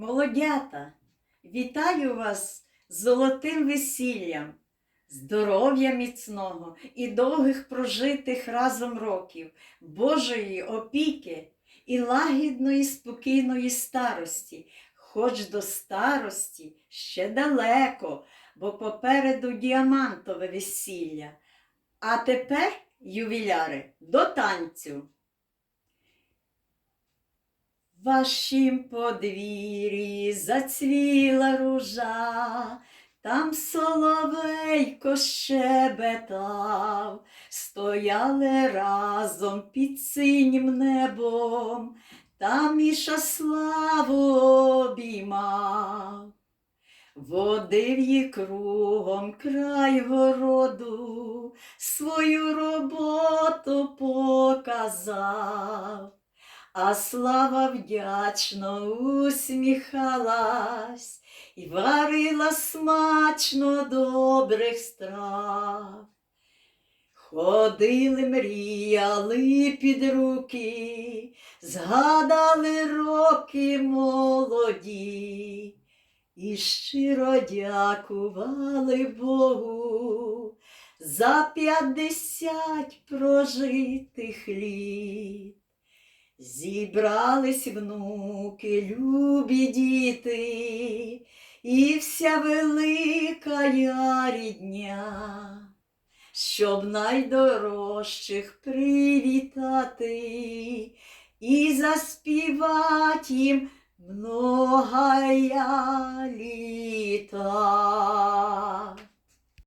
Молодята, вітаю вас з золотим весіллям, здоров'я міцного і довгих прожитих разом років, Божої опіки і лагідної спокійної старості, хоч до старості ще далеко, бо попереду діамантове весілля. А тепер, ювіляри, до танцю. Вашім подвір'ї зацвіла ружа, там соловейко щебетав, стояли разом під синім небом, там Міша славу обіймав. Водив її кругом край городу, свою роботу показав. А слава вдячно усміхалась і варила смачно добрих страв. Ходили, мріяли під руки, згадали роки молоді і щиро дякували Богу за п'ятдесят прожитих літ. Зібрались внуки, любі діти, і вся велика я рідня, щоб найдорожчих привітати і заспівать їм многая літа.